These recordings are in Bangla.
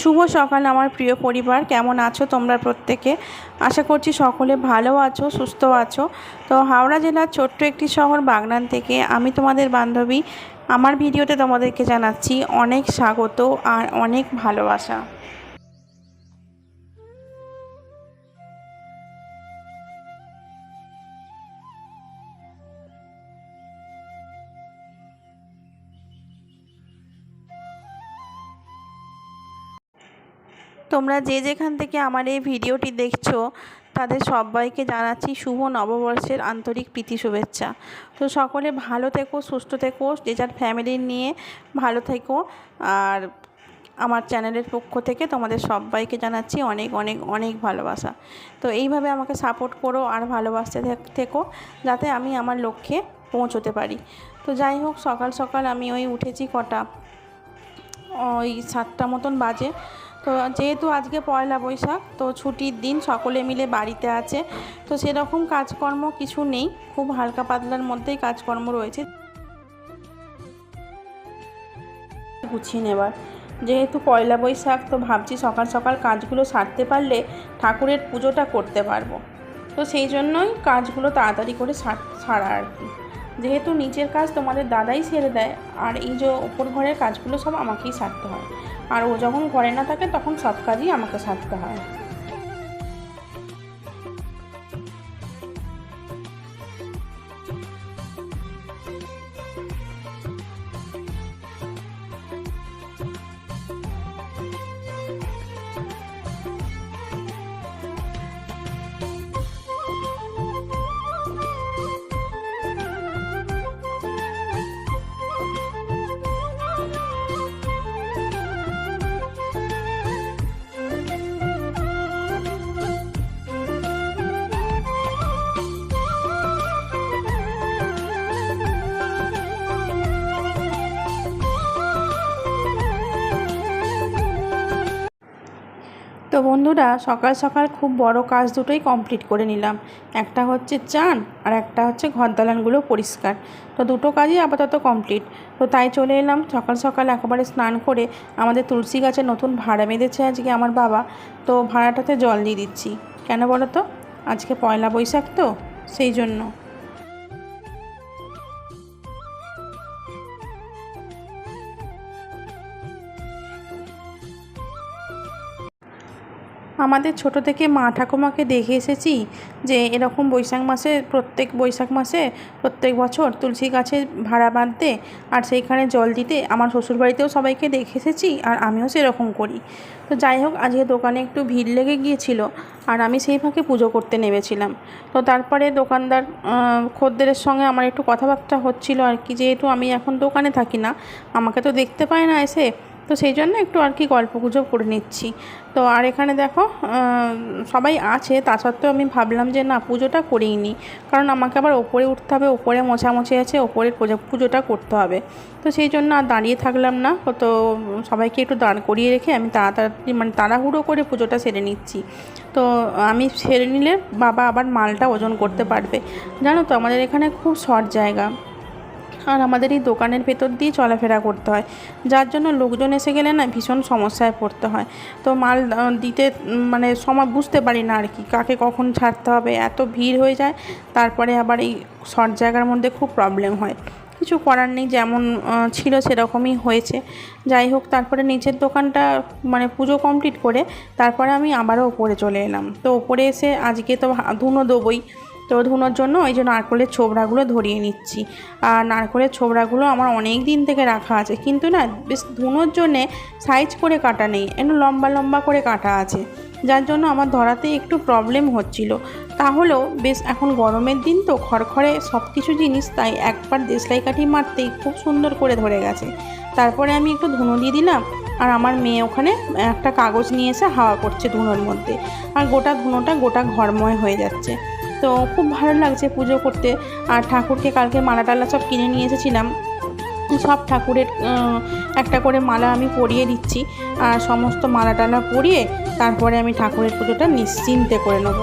শুভ সকাল আমার প্রিয় পরিবার। কেমন আছো তোমরা প্রত্যেকে? আশা করছি সকলে ভালো আছো, সুস্থ আছো। তো হাওড়া জেলার ছোট্ট একটি শহর বাগনান থেকে আমি তোমাদের বান্ধবী। আমার ভিডিওতে তোমাদেরকে জানাচ্ছি অনেক স্বাগত আর অনেক ভালোবাসা। তোমরা যে যেখান থেকে আমার এই ভিডিওটি দেখছ, তাদের সবাইকে জানাচ্ছি শুভ নববর্ষের আন্তরিক প্রীতি শুভেচ্ছা। তো সকলে ভালো থেকো, সুস্থ থেকো, যে যার ফ্যামিলি নিয়ে ভালো থেকো। আর আমার চ্যানেলের পক্ষ থেকে তোমাদের সবাইকে জানাচ্ছি অনেক অনেক অনেক ভালোবাসা। তো এইভাবে আমাকে সাপোর্ট করো আর ভালোবাসতে থেক- থেকো, যাতে আমি আমার লক্ষ্যে পৌঁছতে পারি। তো যাই হোক, সকাল সকাল আমি ওই উঠেছি কটা, ওই সাতটা মতন বাজে। তো যেহেতু আজকে পয়লা বৈশাখ, তো ছুটির দিন সকলে মিলে বাড়িতে আছে। তো সেরকম কাজকর্ম কিছু নেই, খুব হালকা পাতলার মধ্যেই কাজকর্ম রয়েছে। গুছিয়ে নেবার যেহেতু পয়লা বৈশাখ, তো ভাবছি সকাল সকাল কাজগুলো সারতে পারলে ঠাকুরের পুজোটা করতে পারব। তো সেই জন্যই কাজগুলো তাড়াতাড়ি করে সারা আর কি। যেহেতু নিচের কাজ তোমাদের দাদাই সেরে দেয়, আর এই যে ওপর ঘরের কাজগুলো সব আমাকেই সারতে হয়। আর ও যখন ঘরে না থাকে, তখন সব কাজই আমাকে সারতে হয়। বন্ধুরা, সকাল সকাল খুব বড় কাজ দুটোই কমপ্লিট করে নিলাম। একটা হচ্ছে চান আর একটা হচ্ছে ঘর দালানগুলো পরিষ্কার। তো দুটো কাজই আপাতত কমপ্লিট তো তাই চলে এলাম, সকাল সকাল একেবারে স্নান করে আমাদের তুলসী গাছে নতুন ভাড়া বেঁধেছে আজকে আমার বাবা। তো ভাড়াটাতে জল দিয়ে দিচ্ছি। কেন বলো তো? আজকে পয়লা বৈশাখ তো, সেই জন্য। আমাদের ছোট থেকে মা ঠাকুমাকে দেখে এসেছি যে এরকম বৈশাখ মাসে, প্রত্যেক বৈশাখ মাসে প্রত্যেক বছর তুলসী গাছে ভাড়া বাঁধতে আর সেইখানে জল দিতে আমার শ্বশুরবাড়িতেও সবাইকে দেখে এসেছি আর আমিও সেরকম করি। তো যাই হোক, আজকে দোকানে একটু ভিড় লেগে গিয়েছিল আর আমি সেই ফাঁকে পুজো করতে নেমেছিলাম। তো তারপরে দোকানদার খদ্দেরের সঙ্গে আমার একটু কথাবার্তা হচ্ছিল আর কি, যেহেতু আমি এখন দোকানে থাকি না, আমাকে তো দেখতে পায় না এসে। তো সেই জন্য একটু আর কি গল্প গুজব করে নিচ্ছি। তো আর এখানে দেখো সবাই আছে, তা সত্ত্বেও আমি ভাবলাম যে না, পুজোটা করেই নিই কারণ আমাকে আবার ওপরে উঠতে হবে, ওপরে মোছামুছি আছে, ওপরে পুজোটা করতে হবে। তো সেই জন্য আর দাঁড়িয়ে থাকলাম না। তো সবাইকে একটু দাঁড় করিয়ে রেখে আমি তাড়াতাড়ি মানে তাড়াহুড়ো করে পুজোটা সেরে নিচ্ছি। তো আমি সেরে নিলে বাবা আবার মালটা ওজন করতে পারবে। জানো তো, আমাদের এখানে খুব শর্ট জায়গা। আর আমাদের এই দোকানের ভেতর দিয়ে চলাফেরা করতে হয়। যার জন্য লোকজন এসে গেলে না ভীষণ সমস্যায় পড়তে হয়। তো মাল দিতে মানে সময় বুঝতে পারি না আর কি, কাকে কখন ছাড়তে হবে, এত ভিড় হয়ে যায়, তারপরে আবার এই শর্ট জায়গার মধ্যে খুব প্রবলেম হয়। কিছু করার নেই, যেমন ছিল সেরকমই হয়েছে। যাই হোক, তারপরে নিচের দোকানটা মানে পুজো কমপ্লিট করে, তারপরে আমি আবারও ওপরে চলে এলাম। তো ওপরে এসে আজকে তো ধুনো দেবই। তো ধুনোর জন্য ওই যে নারকলের ছোবড়াগুলো ধরিয়ে নিচ্ছি। আর নারকলের ছোবড়াগুলো আমার অনেক দিন থেকে রাখা আছে। কিন্তু না, বেশ ধুনোর জন্যে সাইজ করে কাটা নেই, একটু লম্বা লম্বা করে কাটা আছে। যার জন্য আমার ধরাতে একটু প্রবলেম হচ্ছিল। তাহলেও বেশ এখন গরমের দিন তো খড়খড়ে সব কিছু জিনিস, তাই একবার দেশলাই কাঠি মারতেই খুব সুন্দর করে ধরে গেছে। তারপরে আমি একটু ধুনো দিয়ে দিলাম, আর আমার মেয়ে ওখানে একটা কাগজ নিয়ে এসে হাওয়া করছে ধুনোর মধ্যে। আর গোটা ধুনোটা গোটা ঘরময় হয়ে যাচ্ছে। তো খুব ভালো লাগছে পুজো করতে। আর ঠাকুরকে কালকে মালা টালা সব কিনে নিয়ে এসেছিলাম। সব ঠাকুরের একটা করে মালা আমি পরিয়ে দিচ্ছি। আর সমস্ত মালা টালা পরিয়ে তারপরে আমি ঠাকুরের পুজোটা নিশ্চিন্তে করে নেব।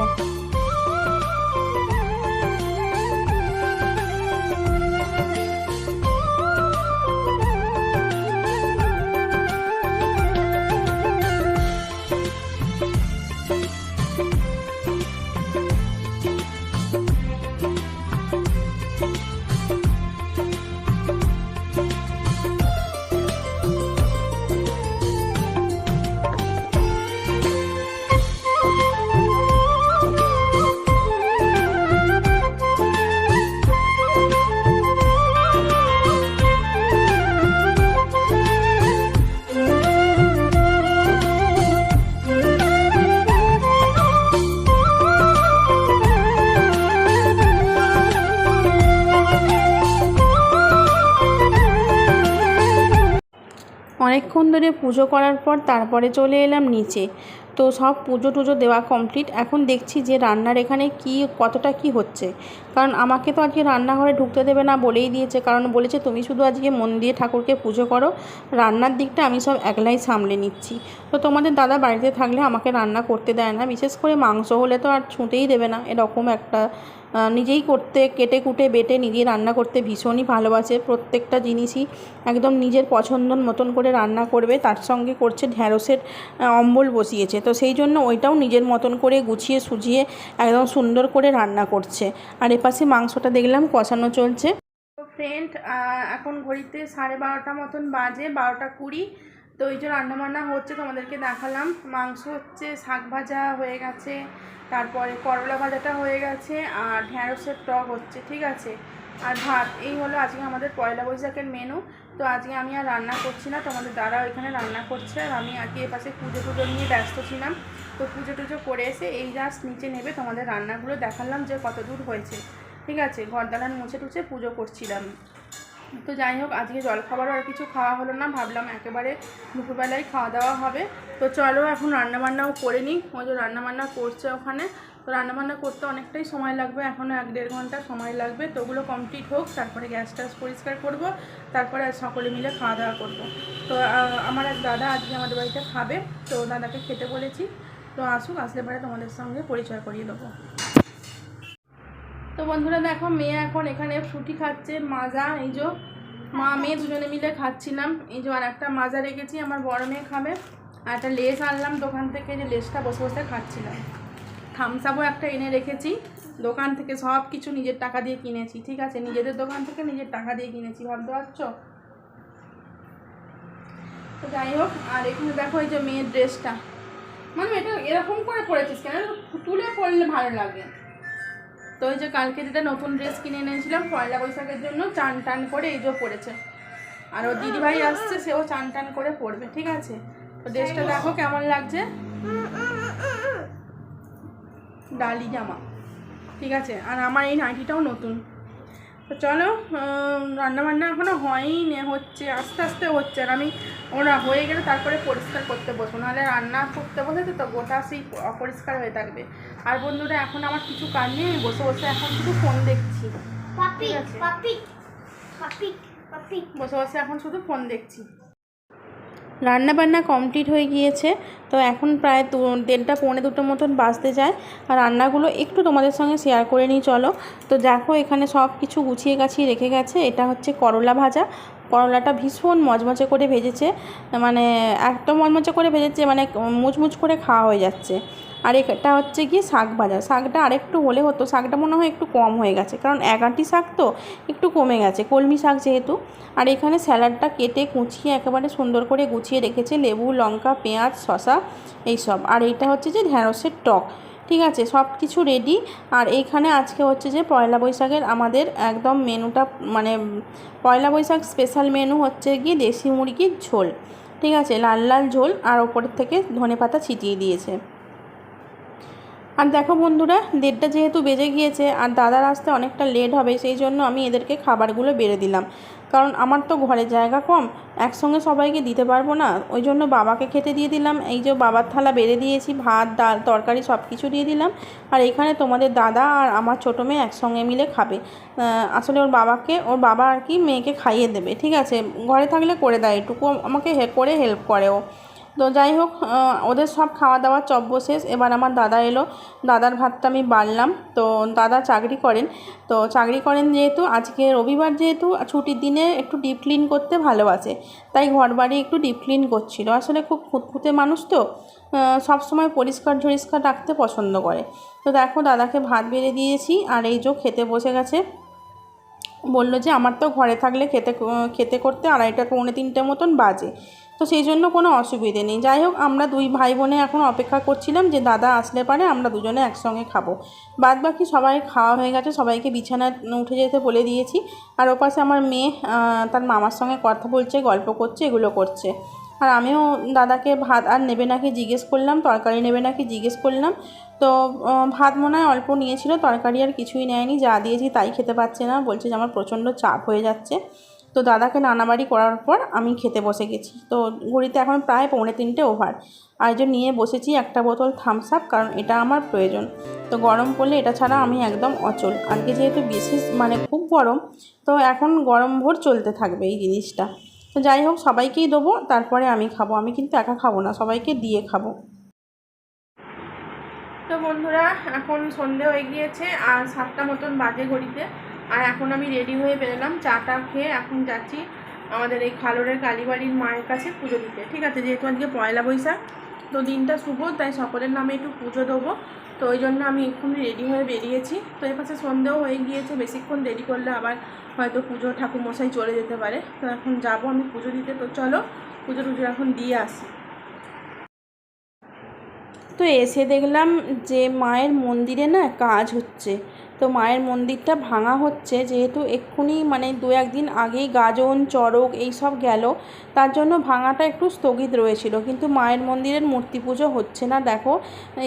ধরে পুজো করার পর তারপরে চলে এলাম নিচে। তো সব পুজো টুজো দেওয়া কমপ্লিট এখন দেখছি যে রান্নার এখানে কি, কতটা কি হচ্ছে। কারণ আমাকে তো আজকে রান্নাঘরে ঢুকতে দেবে না বলেই দিয়েছে। কারণ বলেছে, তুমি শুধু আজকে মন দিয়ে ঠাকুরকে পুজো করো। রান্নার দিকটা আমি সব একলাই সামলে নিচ্ছি। তো তোমাদের দাদা বাড়িতে থাকলে আমাকে রান্না করতে দেয় না। বিশেষ করে মাংস হলে তো আর ছুঁতেই দেবে না। এরকম একটা নিজেই করতে, কেটে কুটে বেটে নিজেই রান্না করতে ভীষণই ভালোবাসে। প্রত্যেকটা জিনিসই একদম নিজের পছন্দ মতন করে রান্না করবে, তার সঙ্গে করছে ঢ্যাঁড়সের অম্বল বসিয়েছে। তো সেই জন্য ওইটাও নিজের মতন করে গুছিয়ে সুজিয়ে একদম সুন্দর করে রান্না করছে। আর এপাশে মাংসটা দেখলাম কষানো চলছে। ফ্রেন্ড এখন ঘড়িতে সাড়ে বারোটা মতন বাজে, বারোটা কুড়ি। তো এই যে রান্নাবান্না হচ্ছে, তোমাদেরকে দেখালাম। মাংস হচ্ছে শাক ভাজা হয়ে গেছে, তারপরে করলা ভাজাটা হয়ে গেছে, আর ঢ্যাঁড়সের টক হচ্ছে, ঠিক আছে? আর ভাত, এই হলো আজকে আমাদের পয়লা বৈশাখের মেনু তো আজকে আমি আর রান্না করছি না, তোমাদের দ্বারা এখানে রান্না করছে, আর আমি আজকে এপাশে পুজো টুজো নিয়ে ব্যস্ত ছিলাম। তো পুজো টুজো করে এসে এই জাস্ট নিচে নেবে, তোমাদের রান্নাগুলো দেখালাম যে কত দূর হয়েছে, ঠিক আছে? ঘর দালান মুছে টুছে পুজো করছিলাম। তো যাই হোক, আজকে জলখাবারও আর কিছু খাওয়া হলো না, ভাবলাম একেবারে দুপুরবেলায় খাওয়া দাওয়া হবে। তো চলো, এখন রান্নাবান্নাও করে নিই। ওই যে রান্নাবান্না করছে ওখানে। তো রান্নাবান্না করতে অনেকটাই সময় লাগবে, এখনও এক দেড় ঘণ্টা সময় লাগবে। তো ওগুলো কমপ্লিট হোক, তারপরে গ্যাস ট্যাস পরিষ্কার করব, তারপরে সকলে মিলে খাওয়া দাওয়া করব। তো আমার এক দাদা আজকে আমাদের বাড়িতে খাবে, তো দাদাকে খেতে বলেছি। তো আসুক, আসলে পরে তোমাদের সঙ্গে পরিচয় করিয়ে দেবো। তো বন্ধুরা দেখো, মেয়ে এখন এখানে ফ্রুটি খাচ্ছে, মাজা, এই যে মা, মেয়ে দুজনে মিলে খাচ্ছিলাম। এই যে আর একটা মাজা রেখেছি, আমার বড় মেয়ে খাবে। আর একটা লেস আনলাম, দোকান থেকে যে লেসটা বসে বসে খাচ্ছিলাম। থামস আপও একটা এনে রেখেছি। দোকান থেকে সব কিছু নিজের টাকা দিয়ে কিনেছি, ঠিক আছে? নিজেদের দোকান থেকে নিজের টাকা দিয়ে কিনেছি, ভাবতে পারছ? তো যাই হোক, আর এখানে দেখো এই যে মেয়ের ড্রেসটা মানে এটা এরকম করে পরেছিস কেন? তুলে পরলে ভালো লাগে। তো ওই যে কালকে যেটা নতুন ড্রেস কিনে এনেছিলাম পয়লা বৈশাখের জন্য চান টান করে এই যে পড়েছে। আর ওর দিদিভাই আসছে সেও চান টান করে পড়বে ঠিক আছে? তো ড্রেসটা দেখো কেমন লাগছে। ডালি জামা ঠিক আছে? আর আমার এই নাইটিটাও নতুন। তো চলো রান্নাবান্না এখনও হয়ই নে হচ্ছে আস্তে আস্তে হচ্ছে আর আমি ওরা হয়ে গেলে তারপরে পরিষ্কার করতে বসবো। নাহলে রান্না করতে বসে তো তো গোটা সেই অপরিষ্কার হয়ে থাকবে। আর বন্ধুরা এখন আমার কিছু কাজ নেই আমি বসে বসে এখন শুধু ফোন দেখছি। ঠিক আছে। বসে বসে এখন শুধু ফোন দেখছি। রান্না বান্না কমপ্লিট হয়ে গিয়েছে। তো এখন প্রায় দু, দেড়টা, পৌনে দুটো মতন বাঁচতে যায়। আর রান্নাগুলো একটু তোমাদের সঙ্গে শেয়ার করে নিই, চলো। তো দেখো, এখানে সব কিছু গুছিয়ে গাছিয়ে রেখে গেছে। এটা হচ্ছে করলা ভাজা। করলাটা ভীষণ মজমজে করে ভেজেছে। মানে একদম মজমজে করে ভেজেছে মানে মুচমুচ করে খাওয়া হয়ে যাচ্ছে। আর এটা হচ্ছে কি শাক ভাজা। শাকটা আরেকটু হলে হতো, শাকটা মনে হয় একটু কম হয়ে গেছে, কারণ একাটি শাক তো একটু কমে গেছে, কলমি শাক যেহেতু। আর এখানে স্যালাডটা কেটে কুচিয়ে একেবারে সুন্দর করে গুছিয়ে রেখেছে, লেবু, লঙ্কা, পেঁয়াজ, শসা এইসব। আর এইটা হচ্ছে যে ঢ্যাঁড়সের টক, ঠিক আছে? সব কিছু রেডি আর এইখানে আজকে হচ্ছে যে পয়লা বৈশাখের আমাদের একদম মেনুটা মানে পয়লা বৈশাখ স্পেশাল মেনু হচ্ছে গিয়ে দেশি মুরগির ঝোল, ঠিক আছে? লাল লাল ঝোল, আর ওপরের থেকে ধনে পাতা ছিটিয়ে দিয়েছে। আর দেখো বন্ধুরা, দেড়টা যেহেতু বেজে গিয়েছে আর দাদার আসতে অনেকটা লেট হবে, সেই জন্য আমি এদেরকে খাবারগুলো বেড়ে দিলাম। কারণ আমার তো ঘরে জায়গা কম, একসঙ্গে সবাইকে দিতে পারব না, ওই জন্য বাবাকে খেতে দিয়ে দিলাম। এই যে বাবার থালা বেড়ে দিয়েছি, ভাত, ডাল, তরকারি সব কিছু দিয়ে দিলাম। আর এখানে তোমাদের দাদা আর আমার ছোটো মেয়ে একসঙ্গে মিলে খাবে। আসলে ওর বাবাকে, ওর বাবা আর কি মেয়েকে খাইয়ে দেবে, ঠিক আছে? ঘরে থাকলে করে দেয়, এটুকু আমাকে করে হেল্প করে ও। তো যাই হোক ওদের সব খাওয়া দাওয়া চব্য শেষ। এবার আমার দাদা এলো। দাদার ভাতটা আমি বাড়লাম। তো দাদা চাকরি করেন। তো চাকরি করেন যেহেতু, আজকে রবিবার যেহেতু ছুটির দিনে একটু ডিপ ক্লিন করতে ভালোবাসে। তাই ঘর বাড়ি একটু ডিপ ক্লিন করছিল। আসলে খুব খুঁতখুঁতে মানুষ তো সব সময় পরিষ্কার ঝরিষ্কার রাখতে পছন্দ করে। তো দেখো, দাদাকে ভাত বেড়ে দিয়েছি। আর এই যে খেতে বসে গেছে। বলল যে, আমার তো ঘরে থাকলে খেতে খেতে করতে আড়াইটা পৌনে তিনটে মতন বাজে। তো সেই জন্য কোনো অসুবিধে নেই। যাই হোক, আমরা দুই ভাই বোনে এখন অপেক্ষা করছিলাম যে দাদা আসলে পারে, আমরা দুজনে একসঙ্গে খাব। বাদ বাকি সবাই খাওয়া হয়ে গেছে, সবাইকে বিছানায় উঠে যেতে বলে দিয়েছি। আর ওপাশে আমার মেয়ে তার মামার সঙ্গে কথা বলছে, গল্প করছে, এগুলো করছে। আর আমিও দাদাকে ভাত আর নেবে নাকি জিজ্ঞেস করলাম, তরকারি নেবে নাকি জিজ্ঞেস করলাম। তো ভাত মনে হয় অল্প নিয়েছিল, তরকারি আর কিছুই নেয়নি, যা দিয়েছি তাই খেতে পারছে না, বলছে যে আমার প্রচণ্ড চাপ হয়ে যাচ্ছে। তো দাদাকে নানাবাড়ি করার পর আমি খেতে বসে গেছি। তো ঘড়িতে এখন প্রায় পৌনে তিনটে ওভার আর যে নিয়ে বসেছি একটা বোতল থামস আপ কারণ এটা আমার প্রয়োজন। তো গরম পড়লে এটা ছাড়া আমি একদম অচল। আজকে যেহেতু বিশেষ মানে খুব গরম, তো এখন গরম ভোর চলতে থাকবে এই জিনিসটা। তো যাই হোক, সবাইকেই দেবো, তারপরে আমি খাব। আমি কিন্তু একা খাব না, সবাইকে দিয়ে খাব। তো বন্ধুরা, এখন সন্ধে হয়ে গিয়েছে, আর সাতটা মতন বাজে ঘড়িতে। আর এখন আমি রেডি হয়ে বেরোলাম, চাটা খেয়ে এখন যাচ্ছি আমাদের এই খালোরের কালীবাড়ির মায়ের কাছে পুজো দিতে। ঠিক আছে, যেহেতু আজকে পয়লা বৈশাখ, তো দিনটা শুভ, তাই সকলের নামে একটু পুজো দেবো। তো ওই জন্য আমি এক্ষুনি রেডি হয়ে বেরিয়েছি। তো এর পাশে সন্ধেও হয়ে গিয়েছে, বেশিক্ষণ দেরি করলে আবার হয়তো পুজো ঠাকুরমশাই চলে যেতে পারে। তো এখন যাব আমি পুজো দিতে। তো চলো, পুজো টুজো এখন দিয়ে আসি। তো এসে দেখলাম যে মায়ের মন্দিরে না কাজ হচ্ছে। তো মায়ের মন্দিরটা ভাঙা হচ্ছে যেহেতু এক্ষুনি মানে দু একদিন আগেই গাজন, চড়ক এই সব গেল। তার জন্য ভাঙাটা একটু স্থগিত রয়েছিল। কিন্তু মায়ের মন্দিরের মূর্তি পুজো হচ্ছে না, দেখো।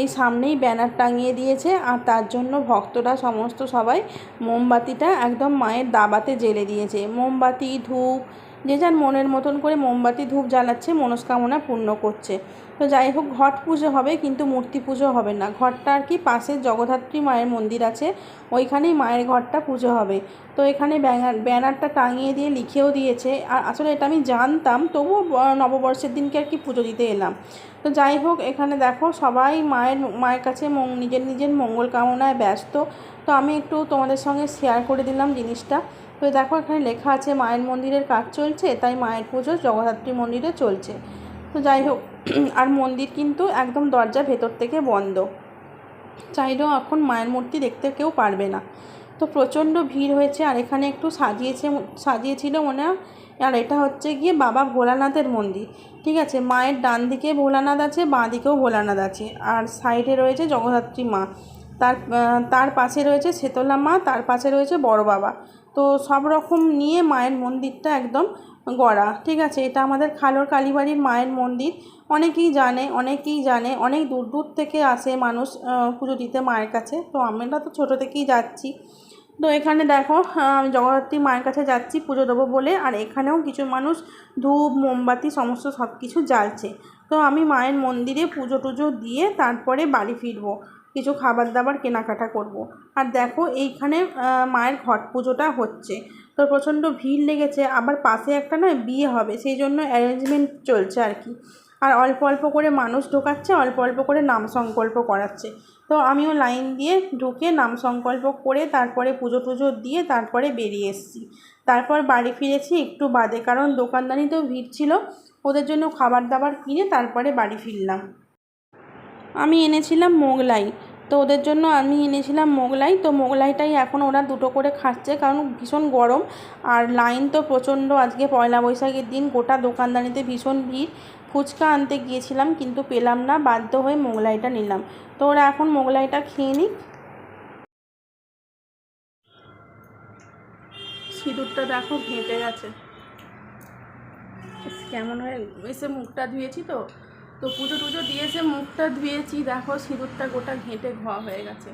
এই সামনেই ব্যানার টাঙিয়ে দিয়েছে আর তার জন্য ভক্তরা সমস্ত সবাই মোমবাতিটা একদম মায়ের দাবাতে জেলে দিয়েছে। মোমবাতি, ধূপ, যে যার মনের মতন করে মোমবাতি, ধূপ জ্বালাচ্ছে, মনস্কামনা পূর্ণ করছে। তো যাই হোক, ঘট পুজো হবে, কিন্তু মূর্তি পুজো হবে না। ঘরটা আর কি পাশে জগদ্ধাত্রী মায়ের মন্দির আছে, ওইখানেই মায়ের ঘরটা পুজো হবে। তো এখানে ব্যানার, ব্যানারটা টাঙিয়ে দিয়ে লিখেও দিয়েছে। আর আসলে এটা আমি জানতাম, তবুও নববর্ষের দিনকে আর কি পুজো দিতে এলাম। তো যাই হোক, এখানে দেখো, সবাই মায়ের মায়ের কাছে নিজের নিজের মঙ্গল কামনায় ব্যস্ত। তো আমি একটু তোমাদের সঙ্গে শেয়ার করে দিলাম জিনিসটা। তো দেখো, এখানে লেখা আছে, মায়ের মন্দিরের কাজ চলছে, তাই মায়ের পুজো জগদ্ধাত্রী মন্দিরে চলছে। তো যাই হোক, আর মন্দির কিন্তু একদম দরজা ভেতর থেকে বন্ধ। চাইলেও এখন মায়ের মূর্তি দেখতে কেউ পারবে না। তো প্রচণ্ড ভিড় হয়েছে আর এখানে একটু সাজিয়েছে, সাজিয়েছিল মনে আর এটা হচ্ছে গিয়ে বাবা ভোলানাথের মন্দির। ঠিক আছে, মায়ের ডান দিকে ভোলানাথ আছে, বাঁ দিকেও ভোলানাথ আছে। আর সাইডে রয়েছে জগদ্ধাত্রী মা। তার তার পাশে রয়েছে শেতলা মা, তার পাশে রয়েছে বড় বাবা। তো সব রকম নিয়ে মায়ের মন্দিরটা একদম গড়া, ঠিক আছে? এটা আমাদের খালোর কালীবাড়ির মায়ের মন্দির। অনেকেই জানে অনেকেই জানে, অনেক দূর দূর থেকে আসে মানুষ পুজো দিতে মায়ের কাছে। তো আমরা তো ছোটো থেকেই যাচ্ছি। তো এখানে দেখো আমি জগদ্ধাত্রী মায়ের কাছে যাচ্ছি পুজো দেবো বলে, আর এখানেও কিছু মানুষ ধূপ, মোমবাতি, সমস্ত সব কিছু জ্বালছে। তো আমি মায়ের মন্দিরে পুজো টুজো দিয়ে তারপরে বাড়ি ফিরবো। কিছু খাবার দাবার কেনাকাটা করব। আর দেখো এইখানে মায়ের ঘট পুজোটা হচ্ছে। তো প্রচণ্ড ভিড় লেগেছে, আবার পাশে একটা না বিয়ে হবে সেই জন্য অ্যারেঞ্জমেন্ট চলছে আর কি। আর অল্প অল্প করে মানুষ ঢোকাচ্ছে, অল্প অল্প করে নাম সংকল্প করাচ্ছে। তো আমিও লাইন দিয়ে ঢুকে নাম সংকল্প করে তারপরে পুজো টুজো দিয়ে তারপরে বেরিয়ে এসেছি। তারপর বাড়ি ফিরেছি একটু বাদে, কারণ দোকানদানিতেও ভিড় ছিল, ওদের জন্য খাবার দাবার কিনে তারপরে বাড়ি ফিরলাম। আমি এনেছিলাম মোগলাই তো ওদের জন্য আমি এনেছিলাম মোগলাই। তো মোগলাইটাই এখন ওরা দুটো করে খাচ্ছে কারণ ভীষণ গরম। আর লাইন তো প্রচণ্ড আজকে পয়লা বৈশাখের দিন, গোটা দোকানদানিতে ভীষণ ভিড়। ফুচকা আনতে গিয়েছিলাম কিন্তু পেলাম না, বাধ্য হয়ে মোগলাইটা নিলাম। তো ওরা এখন মোগলাইটা খেয়ে নিক। সিঁদুরটা দেখো ঘেঁটে গেছে। কেমন হয়ে এসে মুখটা ধুয়েছি তো? তো পুজো টুজো দিয়েছে, মুখটা ধুয়েছি, দেখো সিঁদুরটা গোটা ঘেঁটে ঘোয়া হয়ে গেছে।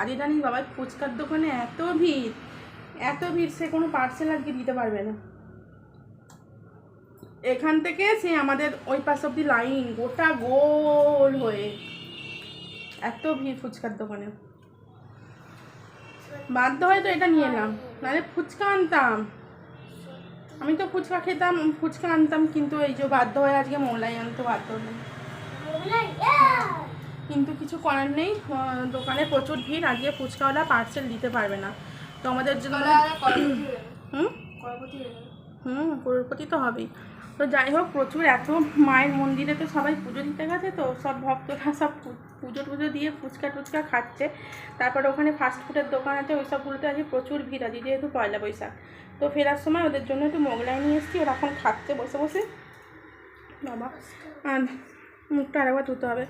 আজকে জানিস বাবার ফুচকার দোকানে এত ভিড় এত ভিড়, সে কোনো পার্সেল আজকে দিতে পারবে না। এখান থেকে সে আমাদের ওই পাশ অব্দি লাইন গোটা গোল হয়ে, এত ভিড় ফুচকার দোকানে। বাধ্য হয়ে তো এটা নিয়ে এলাম, নাহলে ফুচকা আনতাম। আমি তো ফুচকা খেতাম ফুচকা আনতাম কিন্তু এই যে বাধ্য হয়ে আজকে মোগলাই আনতে বাধ্য হলাম। কিন্তু কিছু করার নেই দোকানে প্রচুর ভিড় আজকে ফুচকাওয়ালা পার্সেল দিতে পারবে না। তো আমাদের জন্য হুম? হুম করোড়পতি তো হবেই। তো যাই হোক, প্রচুর এত মায়ের মন্দিরে তো সবাই পুজো দিতে গেছে তো, সব ভক্তরা সব পুজো টুজো দিয়ে ফুচকা টুচকা খাচ্ছে। তারপর ওখানে ফাস্ট ফুডের দোকান আছে ওই সবগুলোতে আজকে প্রচুর ভিড় আছে, যেহেতু পয়লা বৈশাখ। তো ফেরার সময় ওদের জন্য একটু মোগলাই নিয়ে এসেছি, ওরা এখন খাচ্ছে বসে বসে। বাবা, আর মুখটা আরেকবার ধুতে হবে।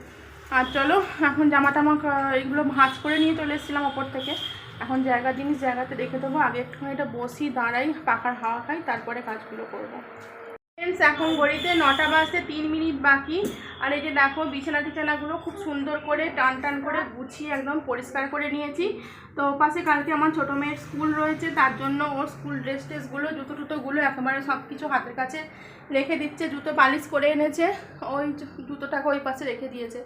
আর চলো, এখন জামা টামা এইগুলো ভাঁজ করে নিয়ে চলে এসেছিলাম ওপর থেকে। এখন জায়গা জিনিস জায়গাতে রেখে দেবো, আগে একটুখানি এটা বসি, দাঁড়াই, পাখার হাওয়া খাই, তারপরে কাজগুলো করব। ফ্রেন্ডস এখন ঘড়িতে নটা বাজতে তিন মিনিট বাকি। আর এই যে দেখো, বিছানা টিছানাগুলো খুব সুন্দর করে টান টান করে গুছিয়ে একদম পরিষ্কার করে নিয়েছি। তো পাশে কালকে আমার ছোটো মেয়ের স্কুল রয়েছে, তার জন্য ওর স্কুল ড্রেস ট্রেসগুলো জুতো টুতোগুলো একেবারে সব কিছু হাতের কাছে রেখে দিচ্ছে। জুতো পালিশ করে এনেছে, ওই জুতোটাকে ওই পাশে রেখে দিয়েছে।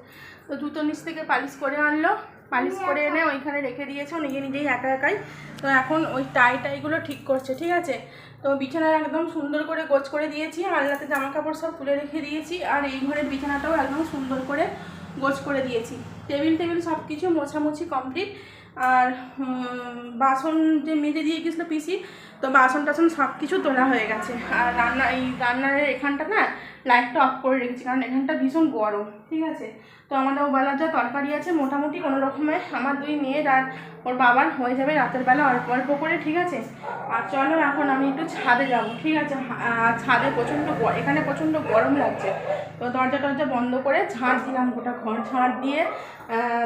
তো জুতো নিচ থেকে পালিশ করে আনলো, পালিশ করে এনে ওইখানে রেখে দিয়েছে। নিজে নিজেই একা একাই। তো এখন ওই টাই টাইগুলো ঠিক করছে, ঠিক আছে? তো বিছানা একদম সুন্দর করে গোছ করে দিয়েছি আলনাতে জামা কাপড় সব তুলে রেখে দিয়েছি, আর এই ঘরের বিছানাটাও একদম সুন্দর করে গোছ করে দিয়েছি। টেবিল টেবিল সব কিছু মোছামুছি কমপ্লিট আর বাসন যে মেজে দিয়ে গেছিল পিসি তো বাসন টাসন সব কিছু তোলা হয়ে গেছে। আর রান্না, এই রান্নার এখানটা না লাইটটা অফ করে রেখেছি, কারণ এখানটা ভীষণ গরম, ঠিক আছে? তো আমাদের ওবেলার যা তরকারি আছে, মোটামুটি কোনো রকমে আমার দুই মেয়ের আর ওর বাবার হয়ে যাবে রাতের বেলা অল্প অল্প করে, ঠিক আছে? আর চলো এখন আমি একটু ছাদে যাব, ঠিক আছে? ছাদে প্রচণ্ড এখানে প্রচণ্ড গরম লাগছে। তো দরজা টরজা বন্ধ করে ঝাঁট দিলাম, গোটা ঘর ঝাঁট দিয়ে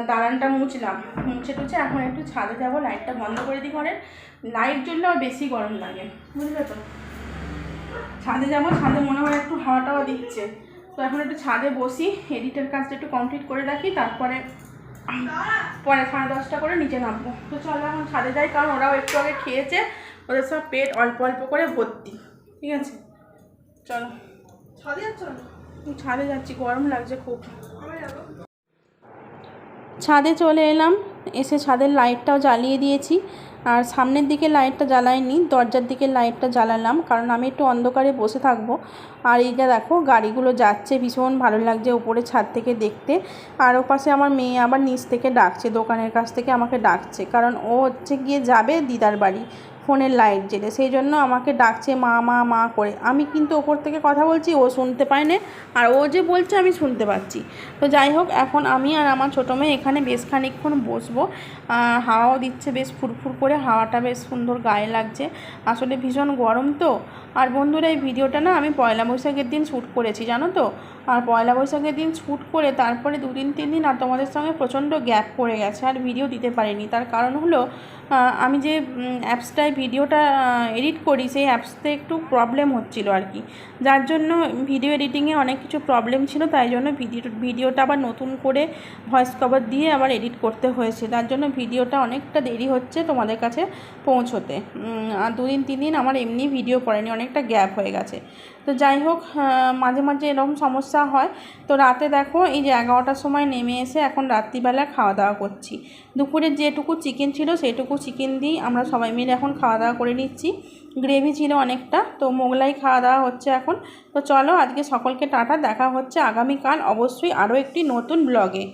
দালানটা মুছলাম। মুছে টুছে এখন একটু ছাদে যাব লাইটটা বন্ধ করে দিই ঘরের। লাইট জ্বললে আর বেশি গরম লাগে বুঝলে তো? ছাদে যাব ছাদে মনে হয় একটু হাওয়া টাওয়া দিচ্ছে। তো এখন একটু ছাদে বসি এডিটের কাজটা একটু কমপ্লিট করে রাখি তারপরে পরে সাড়ে দশটা করে নিচে নামবো। তো চলো এখন ছাদে যাই কারণ ওরাও একটু আগে খেয়েছে ওদের সব পেট অল্প অল্প করে ভর্তি ঠিক আছে? চলো। ছাদে যাচ্ছ ছাদে যাচ্ছি গরম লাগছে খুব। ছাদে চলে এলাম এসে ছাদের লাইটটাও জ্বালিয়ে দিয়েছি। আর সামনের দিকে লাইটটা জ্বালাইনি, দরজার দিকে লাইটটা জ্বালালাম, কারণ আমি একটু অন্ধকারে বসে থাকব। আর এইটা দেখো, গাড়িগুলো যাচ্ছে, ভীষণ ভালো লাগছে উপরে ছাদ থেকে দেখতে। আর ও পাশে আমার মেয়ে আবার নিচ থেকে ডাকছে, দোকানের কাছ থেকে আমাকে ডাকছে, কারণ ও হচ্ছে গিয়ে যাবে দিদার বাড়ি। ফোনের লাইট জেলে সেই জন্য আমাকে ডাকছে মা মা মা করে। আমি কিন্তু ওপর থেকে কথা বলছি, ও শুনতে পায় না, আর ও যে বলছে আমি শুনতে পাচ্ছি। তো যাই হোক, এখন আমি আর আমার ছোটো মেয়ে এখানে বেশ খানিকক্ষণ বসবো। হাওয়াও দিচ্ছে বেশ ফুরফুর করে, হাওয়াটা বেশ সুন্দর গায়ে লাগছে। আসলে ভীষণ গরম তো। আর বন্ধুরা, এই ভিডিওটা না আমি পয়লা বৈশাখের দিন শ্যুট করেছি, জানো তো? আর পয়লা বৈশাখের দিন শ্যুট করে তারপরে দুদিন, তিন দিন আর তোমাদের সঙ্গে প্রচণ্ড গ্যাপ পড়ে গেছে, আর ভিডিও দিতে পারিনি। তার কারণ হলো আমি যে অ্যাপসটায় ভিডিওটা এডিট করি, সেই অ্যাপসতে একটু প্রবলেম হচ্ছিল আর কি। যার জন্য ভিডিও এডিটিংয়ে অনেক কিছু প্রবলেম ছিল, তাই জন্য ভিডিও ভিডিওটা আবার নতুন করে ভয়েস কভার দিয়ে আবার এডিট করতে হয়েছে। তার জন্য ভিডিওটা অনেকটা দেরি হচ্ছে তোমাদের কাছে পৌঁছোতে। আর দুদিন, তিন দিন আমার এমনি ভিডিও পড়েনি অনেকটা গ্যাপ হয়ে গেছে। তো যাই হোক মাঝে মাঝে এরকম সমস্যা হয়। তো রাতে দেখো, এই যে এগারোটার সময় নেমে এসে এখন রাত্রিবেলা খাওয়া দাওয়া করছি। দুপুরে যেটুকু চিকেন ছিল সেটুকু চিকেন দিয়েই আমরা সবাই মিলে এখন খাওয়া দাওয়া করে নিচ্ছি। গ্রেভি ছিল অনেকটা, তো মোগলাই খাওয়া দাওয়া হচ্ছে এখন। তো চলো আজকে সকলকে টাটা, দেখা হচ্ছে আগামীকাল। অবশ্যই আরও একটি নতুন ব্লগে।